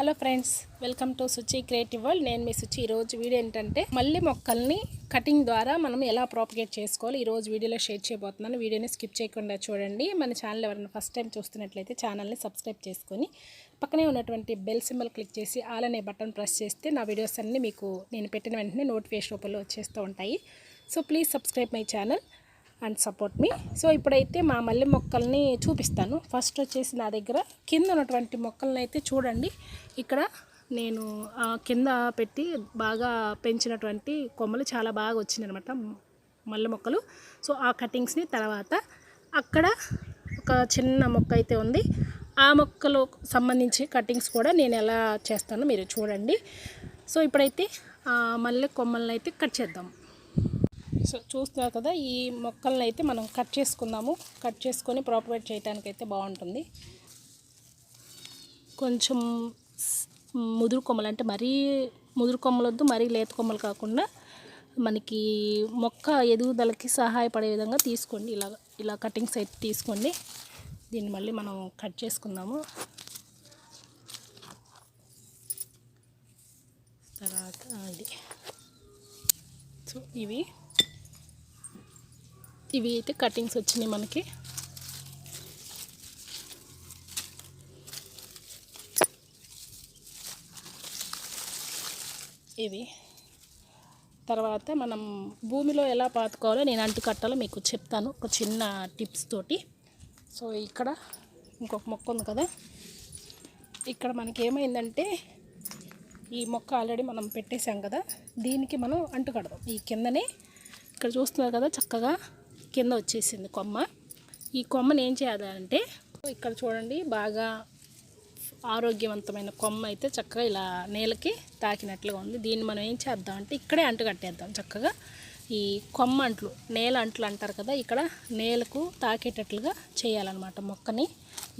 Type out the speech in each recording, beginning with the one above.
Hello friends welcome to Suchi creative world. నేను మీ సుచి. ఈరోజు వీడియో ఏంటంటే మళ్ళీ మొక్కల్ని కటింగ్ ద్వారా మనం ఎలా ప్రాపగేట్ చేసుకోవాలి ఈరోజు వీడియోలో షేర్ చేయబోతున్నాను. వీడియోని స్కిప్ చేయకుండా చూడండి. మన ఛానల్ ఎవరైనా ఫస్ట్ టైం చూస్తున్నట్లయితే ఛానల్ని సబ్స్క్రైబ్ చేసుకొని పక్కనే ఉన్నటువంటి బెల్ సింబల్ క్లిక్ చేసి ఆల్ అనే బటన్ ప్రెస్ చేస్తే నా వీడియోస్ అన్నీ మీకు నేను పెట్టిన వెంటనే నోటిఫికేషన్ రూపంలో వచ్చేస్తూ ఉంటాయి. So please subscribe my channel. And support me so ఇప్పుడైతే మా మల్లె మొక్కల్ని చూపిస్తాను. ఫస్ట్ వచ్చేసి నా దగ్గర కింద ఉన్నటువంటి మొక్కల్ని అయితే చూడండి. ఇక్కడ నేను ఆ, కింద పెట్టి బాగా పెంచినటువంటి కొమ్మలు చాలా బాగా వచ్చినాయి అనమాట మల్లె మొక్కలు. సో ఆ కటింగ్స్ని తర్వాత అక్కడ ఒక చిన్న మొక్క అయితే ఉంది. ఆ మొక్కలు సంబంధించి కటింగ్స్ కూడా నేను ఎలా చేస్తానో మీరు చూడండి. సో ఇప్పుడైతే మల్లె కొమ్మలని అయితే కట్ చేద్దాం. సో చూస్తున్నారు కదా ఈ మొక్కలను అయితే మనం కట్ చేసుకుందాము. కట్ చేసుకొని ప్రాపరేట్ చేయడానికి అయితే బాగుంటుంది. కొంచెం ముదురు కొమ్మలు అంటే మరీ ముదురు కొమ్మలు వద్దు మరీ లేత కొమ్మలు కాకుండా మనకి మొక్క ఎదుగుదలకి సహాయపడే విధంగా తీసుకోండి. ఇలా ఇలా కటింగ్స్ అయితే తీసుకోండి. దీన్ని మళ్ళీ మనం కట్ చేసుకుందాము. తర్వాత ఇది. సో ఇవి ఇవి అయితే కటింగ్స్ వచ్చినాయి మనకి. ఇవి. తర్వాత మనం భూమిలో ఎలా పాతుకోవాలో నేను అంటు కట్టాలో మీకు చెప్తాను ఒక చిన్న టిప్స్ తోటి. సో ఇక్కడ ఇంకొక మొక్క ఉంది కదా. ఇక్కడ మనకి ఏమైందంటే ఈ మొక్క ఆల్రెడీ మనం పెట్టేసాం కదా. దీనికి మనం అంటు కడదాం. ఈ కిందనే ఇక్కడ చూస్తున్నారు కదా చక్కగా. కింద వచ్చేసింది కొమ్మ. ఈ కొమ్మని ఏం చేయాలంటే ఇక్కడ చూడండి బాగా ఆరోగ్యవంతమైన కొమ్మ అయితే చక్కగా ఇలా నేలకి తాకినట్లుగా ఉంది. దీన్ని మనం ఏం చేద్దాం అంటే ఇక్కడే అంటు కట్టేద్దాం చక్కగా. ఈ కొమ్మ అంట్లు నేల అంట్లు అంటారు కదా ఇక్కడ నేలకు తాకేటట్లుగా చేయాలన్నమాట మొక్కని.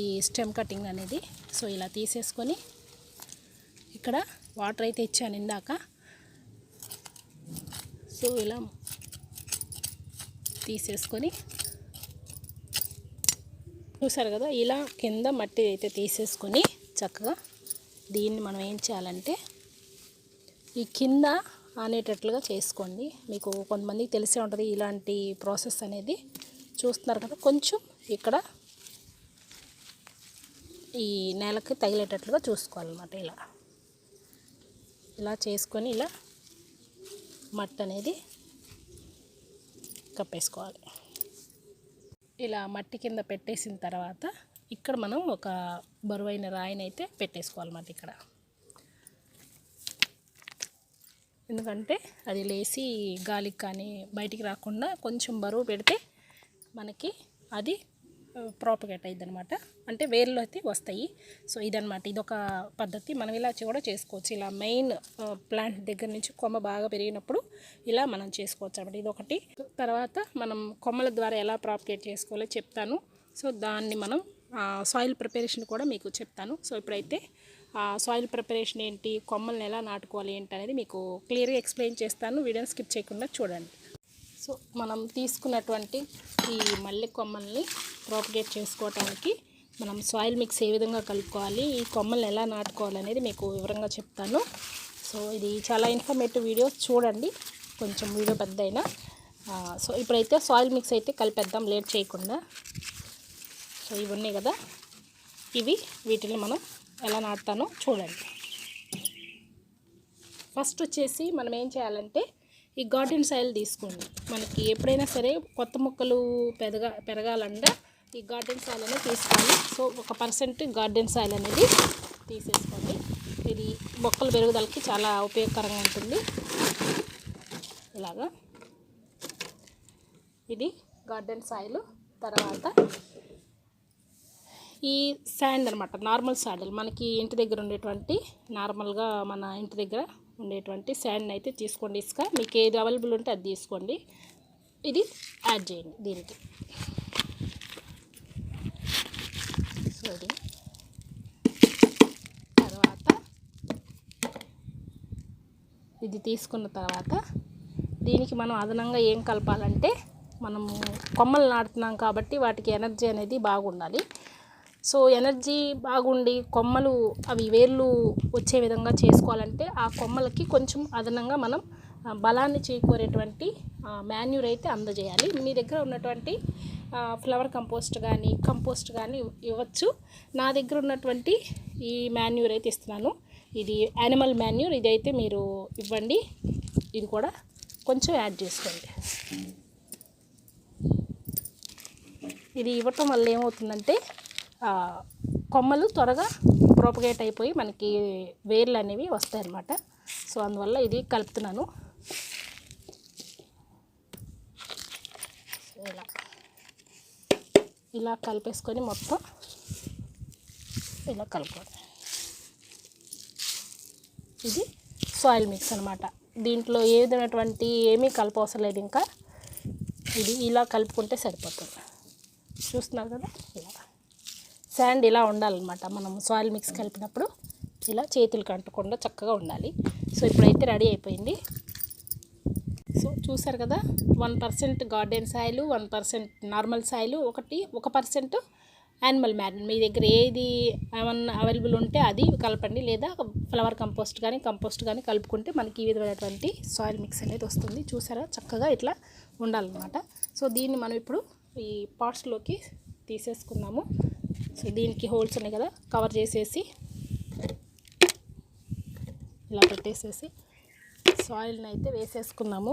ఈ స్టెమ్ కటింగ్ అనేది. సో ఇలా తీసేసుకొని ఇక్కడ వాటర్ అయితే ఇచ్చాను ఇందాక. సో ఇలా తీసేసుకొని చూసారు కదా ఇలా కింద మట్టి అయితే తీసేసుకొని చక్కగా దీన్ని మనం ఏం చేయాలంటే ఈ కింద ఆనేటట్లుగా చేసుకోండి. మీకు కొంతమందికి తెలిసే ఉంటుంది ఇలాంటి ప్రాసెస్ అనేది. చూస్తున్నారు కదా కొంచెం ఇక్కడ ఈ నేలకి తగిలేటట్లుగా చూసుకోవాలన్నమాట ఇలా. ఇలా చేసుకొని ఇలా మట్టి అనేది కప్పేసుకోవాలి. ఇలా మట్టి కింద పెట్టేసిన తర్వాత ఇక్కడ మనం ఒక బరువైన రాయినైతే పెట్టేసుకోవాలన్నమాట ఇక్కడ. ఎందుకంటే అది లేచి గాలికి కానీ బయటికి రాకుండా కొంచెం బరువు పెడితే మనకి అది ప్రాపగేట్ అయ్యింది అనమాట అంటే వేర్లు అయితే వస్తాయి. సో ఇదనమాట ఇదొక పద్ధతి. మనం ఇలా కూడా చేసుకోవచ్చు. ఇలా మెయిన్ ప్లాంట్ దగ్గర నుంచి కొమ్మ బాగా పెరిగినప్పుడు ఇలా మనం చేసుకోవచ్చు అనమాట ఒకటి తర్వాత మనం కొమ్మల ద్వారా ఎలా ప్రాపగేట్ చేసుకోవాలో చెప్తాను. సో దాన్ని మనం సాయిల్ ప్రిపరేషన్ కూడా మీకు చెప్తాను. సో ఇప్పుడైతే సాయిల్ ప్రిపరేషన్ ఏంటి కొమ్మల్ని ఎలా నాటుకోవాలి ఏంటి అనేది మీకు క్లియర్గా ఎక్స్ప్లెయిన్ చేస్తాను. వీడియోని స్కిప్ చేయకుండా చూడండి. సో మనం తీసుకున్నటువంటి ఈ మల్లె కొమ్మల్ని ప్రాపగేట్ చేసుకోవటానికి మనం సాయిల్ మిక్స్ ఏ విధంగా కలుపుకోవాలి ఈ కొమ్మల్ని ఎలా నాటుకోవాలి అనేది మీకు వివరంగా చెప్తాను. సో ఇది చాలా ఇన్ఫర్మేటివ్ వీడియో చూడండి. కొంచెం వీడియో పెద్ద అయినా సో ఇప్పుడైతే సాయిల్ మిక్స్ అయితే కలిపేద్దాం లేట్ చేయకుండా. సో ఇవి ఉన్నాయి కదా. ఇవి వీటిని మనం ఎలా నాటుతానో చూడండి. ఫస్ట్ వచ్చేసి మనం ఏం చేయాలంటే ఈ గార్డెన్ సాయిల్ తీసుకోండి. మనకి ఎప్పుడైనా సరే కొత్త మొక్కలు పెరగా పెరగాలంటే ఈ గార్డెన్ సాయిల్ అనేది తీసుకోవాలి సో ఒక పర్సెంట్ గార్డెన్ సాయిల్ అనేది తీసేసుకోండి. ఇది మొక్కల పెరుగుదలకి చాలా ఉపయోగకరంగా ఉంటుంది. ఇలాగా. ఇది గార్డెన్ సాయిల్. తర్వాత ఈ శాండ్ అనమాట నార్మల్ శాండల్. మనకి ఇంటి దగ్గర ఉండేటువంటి నార్మల్గా మన ఇంటి దగ్గర ఉండేటువంటి శాండ్ అయితే తీసుకోండి ఇసుక. మీకు ఏది అవైలబుల్ ఉంటే అది తీసుకోండి. ఇది యాడ్ చేయండి దీనికి. సో తర్వాత ఇది తీసుకున్న తర్వాత దీనికి మనం అదనంగా ఏం కలపాలంటే మనము కొమ్మలు నాటుతున్నాం కాబట్టి వాటికి ఎనర్జీ అనేది బాగుండాలి. సో ఎనర్జీ బాగుండి కొమ్మలు అవి వేర్లు వచ్చే విధంగా చేసుకోవాలంటే ఆ కొమ్మలకి కొంచెం అదనంగా మనం బలాన్ని చేకూరేటువంటి మాన్యూర్ అయితే అందజేయాలి. మీ దగ్గర ఉన్నటువంటి ఫ్లవర్ కంపోస్ట్ కానీ కంపోస్ట్ కానీ ఇవ్వచ్చు. నా దగ్గర ఉన్నటువంటి ఈ మాన్యూర్ అయితే ఇస్తున్నాను. ఇది యానిమల్ మాన్యూర్. ఇది అయితే మీరు ఇవ్వండి. ఇది కూడా కొంచెం యాడ్ చేసుకోండి. ఇది ఇవ్వటం వల్ల ఏమవుతుందంటే కొమ్మలు త్వరగా ప్రోపగేట్ అయిపోయి మనకి వేర్లు అనేవి వస్తాయన్నమాట. సో అందువల్ల ఇది కలుపుతున్నాను. ఇలా. ఇలా కలిపేసుకొని మొత్తం ఇలా కలుపుకోండి. ఇది సాయిల్ మిక్స్ అనమాట దీంట్లో ఏ విధమైనటువంటి ఏమీ కలపవసరం లేదు ఇంకా. ఇది ఇలా కలుపుకుంటే సరిపోతుంది. చూస్తున్నారు కదా? ఇలా. శాండ్ ఇలా ఉండాలన్నమాట. మనం సాయిల్ మిక్స్ కలిపినప్పుడు ఇలా చేతులు కంటకుండా చక్కగా ఉండాలి. సో ఇప్పుడైతే రెడీ అయిపోయింది. సో చూసారు కదా? One percent garden soil one percent normal soil ఒకటి ఒక పర్సెంట్ యానిమల్ మ్యాన్ మీ దగ్గర ఏది ఏమన్నా అవైలబుల్ ఉంటే అది కలపండి. లేదా ఫ్లవర్ కంపోస్ట్ కానీ కంపోస్ట్ కానీ కలుపుకుంటే మనకి ఈ విధమైనటువంటి సాయిల్ మిక్స్ అనేది వస్తుంది. చూసారా? చక్కగా ఇట్లా ఉండాలన్నమాట. సో దీన్ని మనం ఇప్పుడు ఈ పార్ట్స్లోకి తీసేసుకున్నాము సో దీనికి హోల్స్ ఉన్నాయి కదా? కవర్ చేసేసి ఇలా పెట్టేసేసి సాయిల్ని అయితే వేసేసుకున్నాము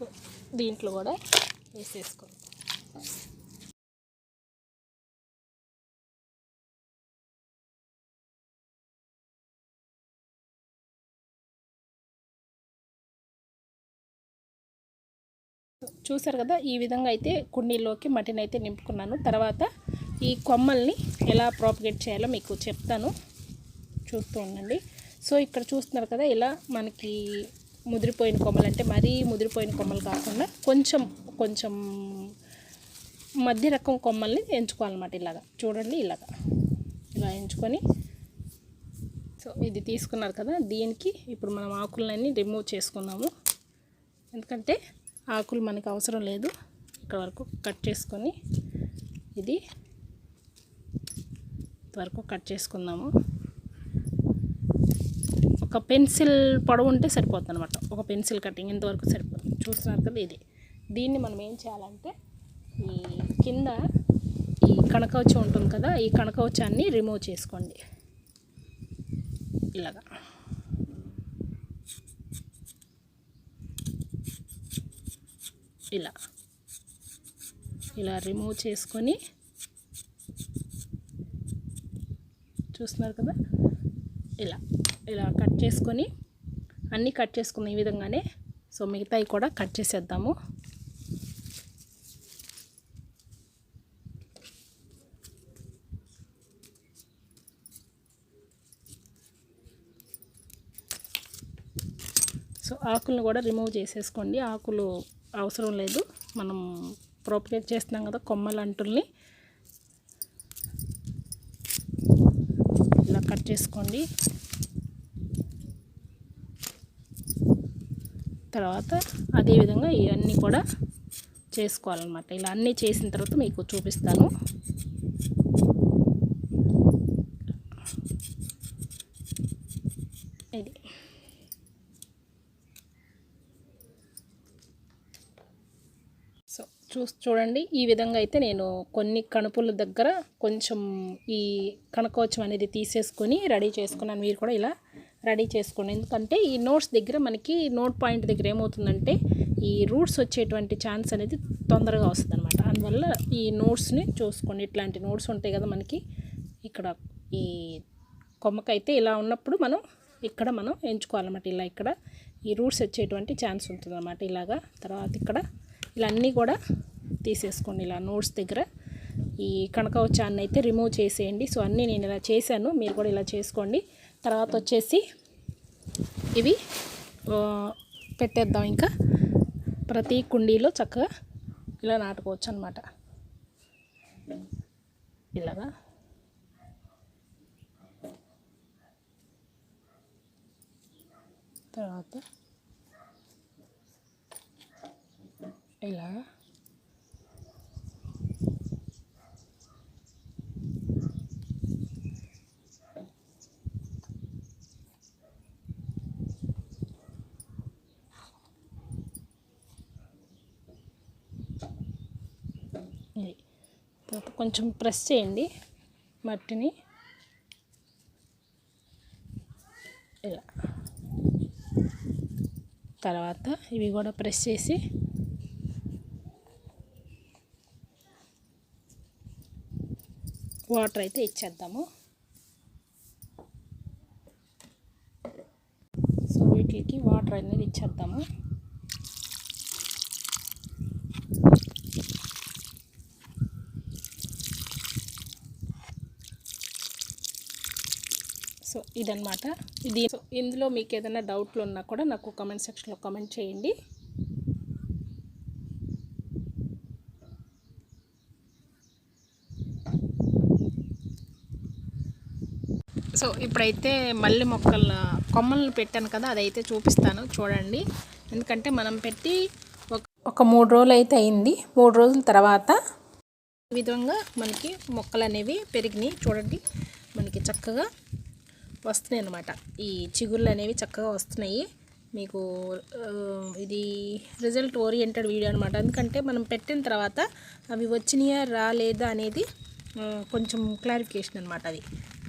సో దీంట్లో కూడా వేసేసుకోండి చూసారు కదా ఈ విధంగా అయితే కుండీలోకి మట్టిని అయితే నింపుకున్నాను. తర్వాత ఈ కొమ్మల్ని ఎలా ప్రాపగేట్ చేయాలో మీకు చెప్తాను. చూస్తూ ఉండండి. సో ఇక్కడ చూస్తున్నారు కదా ఇలా మనకి ముదిరిపోయిన కొమ్మలు అంటే మరీ ముదిరిపోయిన కొమ్మలు కాకుండా కొంచెం కొంచెం మధ్య రకం కొమ్మల్ని ఎంచుకోవాలన్నమాట ఇలాగా. చూడండి ఇలాగా. ఇలా ఎంచుకొని సో ఇది తీసుకున్నారు కదా దీనికి ఇప్పుడు మనం ఆకులన్నీ రిమూవ్ చేసుకున్నాము. ఎందుకంటే ఆకులు మనకు అవసరం లేదు. ఇక్కడ వరకు కట్ చేసుకొని ఇది వరకు కట్ చేసుకుందాము ఒక పెన్సిల్ పొడవు ఉంటే సరిపోతుంది అనమాట ఒక పెన్సిల్ కటింగ్ ఇంతవరకు సరిపోతుంది చూస్తున్నారు కదా ఇది. దీన్ని మనం ఏం చేయాలంటే ఈ కింద ఈ కనకవచ్చ ఉంటుంది కదా ఈ కనకవచ్చాన్ని రిమూవ్ చేసుకోండి. ఇలాగా. ఇలా. ఇలా రిమూవ్ చేసుకొని చూస్తున్నారు కదా? ఇలా. ఇలా కట్ చేసుకొని అన్నీ కట్ చేసుకున్న ఈ విధంగానే. సో మిగతాయి కూడా కట్ చేసేద్దాము. సో ఆకులను కూడా రిమూవ్ చేసేసుకోండి. ఆకులు అవసరం లేదు. మనం ప్రోపరేట్ చేస్తున్నాం కదా కొమ్మల అంటుల్ని ఇలా కట్ చేసుకోండి. తర్వాత అదేవిధంగా ఇవన్నీ కూడా చేసుకోవాలన్నమాట. ఇలా అన్నీ చేసిన తర్వాత మీకు చూపిస్తాను. ఇది. సో చూ చూడండి ఈ విధంగా అయితే నేను కొన్ని కణుపుల దగ్గర కొంచెం ఈ కణకోచం అనేది తీసేసుకొని రెడీ చేసుకున్నాను. మీరు కూడా ఇలా రెడీ చేసుకోండి. ఎందుకంటే ఈ నోట్స్ దగ్గర మనకి నోట్ పాయింట్ దగ్గర ఏమవుతుందంటే ఈ రూట్స్ వచ్చేటువంటి ఛాన్స్ అనేది తొందరగా వస్తుంది అనమాట అందువల్ల ఈ నోట్స్ని చూసుకోండి. ఇట్లాంటి నోట్స్ ఉంటాయి కదా మనకి. ఇక్కడ ఈ కొమ్మకైతే ఇలా ఉన్నప్పుడు మనం ఇక్కడ మనం ఎంచుకోవాలన్నమాట. ఇలా ఇక్కడ ఈ రూట్స్ వచ్చేటువంటి ఛాన్స్ ఉంటుందన్నమాట. ఇలాగా తర్వాత ఇక్కడ ఇలా అన్నీ కూడా తీసేసుకోండి. ఇలా నోట్స్ దగ్గర ఈ కనకవచాన్ని అయితే రిమూవ్ చేసేయండి. సో అన్నీ నేను ఇలా చేశాను. మీరు కూడా ఇలా చేసుకోండి. తర్వాత వచ్చేసి ఇవి పెట్టేద్దాం ఇంకా. ప్రతి కుండీలో చక్కగా ఇలా నాటుకోవచ్చు అనమాట ఇలాగా. తర్వాత ఇలా ఇది తర్వాత కొంచెం ప్రెస్ చేయండి మట్టిని. ఇలా. తర్వాత ఇవి కూడా ప్రెస్ చేసి వాటర్ అయితే ఇచ్చేద్దాము. సో వీటికి వాటర్ అనేది ఇచ్చేద్దాము. సో ఇదన్నమాట. ఇది ఇందులో మీకు ఏదైనా డౌట్లు ఉన్నా కూడా నాకు కమెంట్ సెక్షన్లో కమెంట్ చేయండి. సో ఇప్పుడైతే మల్లె మొక్కల కొమ్మలను పెట్టాను కదా అదైతే చూపిస్తాను చూడండి. ఎందుకంటే మనం పెట్టి ఒక ఒక మూడు రోజులు అయితే అయింది. మూడు రోజుల తర్వాత ఈ విధంగా మనకి మొక్కలు అనేవి పెరిగినాయి. చూడండి మనకి చక్కగా వస్తున్నాయి అన్నమాట ఈ చిగుళ్ళు అనేవి చక్కగా వస్తున్నాయి. మీకు ఇది రిజల్ట్ ఓరియంటెడ్ వీడియో అనమాట ఎందుకంటే మనం పెట్టిన తర్వాత అవి వచ్చినాయా రాలేదా అనేది కొంచెం క్లారిఫికేషన్ అనమాట అది.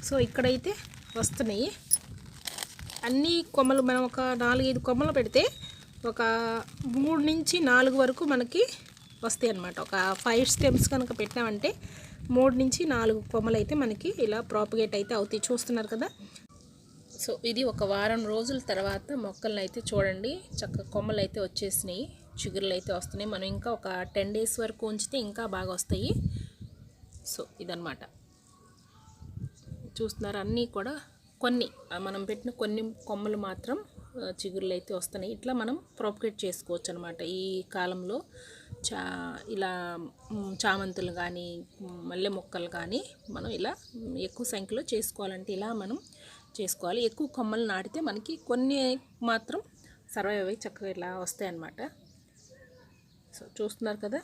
సో ఇక్కడైతే వస్తున్నాయి. అన్ని కొమ్మలు మనం ఒక నాలుగైదు కొమ్మలు పెడితే ఒక మూడు నుంచి నాలుగు వరకు మనకి వస్తాయి అన్నమాట. ఒక ఫైవ్ స్టెమ్స్ కనుక పెట్టామంటే మూడు నుంచి నాలుగు కొమ్మలు అయితే మనకి ఇలా ప్రాపగేట్ అయితే అవుతాయి. చూస్తున్నారు కదా? సో ఇది ఒక వారం రోజుల తర్వాత మొక్కలను అయితే చూడండి చక్క కొమ్మలు అయితే వచ్చేసినాయి చిగురులు అయితే వస్తున్నాయి. మనం ఇంకా ఒక టెన్ డేస్ వరకు ఉంచితే ఇంకా బాగా వస్తాయి. సో ఇదనమాట చూస్తున్నారు అన్నీ కూడా కొన్ని మనం పెట్టిన కొన్ని కొమ్మలు మాత్రం చిగురులు అయితే వస్తున్నాయి. ఇట్లా మనం ప్రాపగేట్ చేసుకోవచ్చు అనమాట ఈ కాలంలో చా ఇలా చామంతులు కానీ మల్లె మొక్కలు కానీ మనం ఇలా ఎక్కువ సంఖ్యలో చేసుకోవాలంటే ఇలా మనం చేసుకోవాలి. ఎక్కువ కొమ్మలు నాటితే మనకి కొన్ని మాత్రం సర్వైవ్ అయ్యి చక్కగా ఇలా వస్తాయన్నమాట. సో చూస్తున్నారు కదా?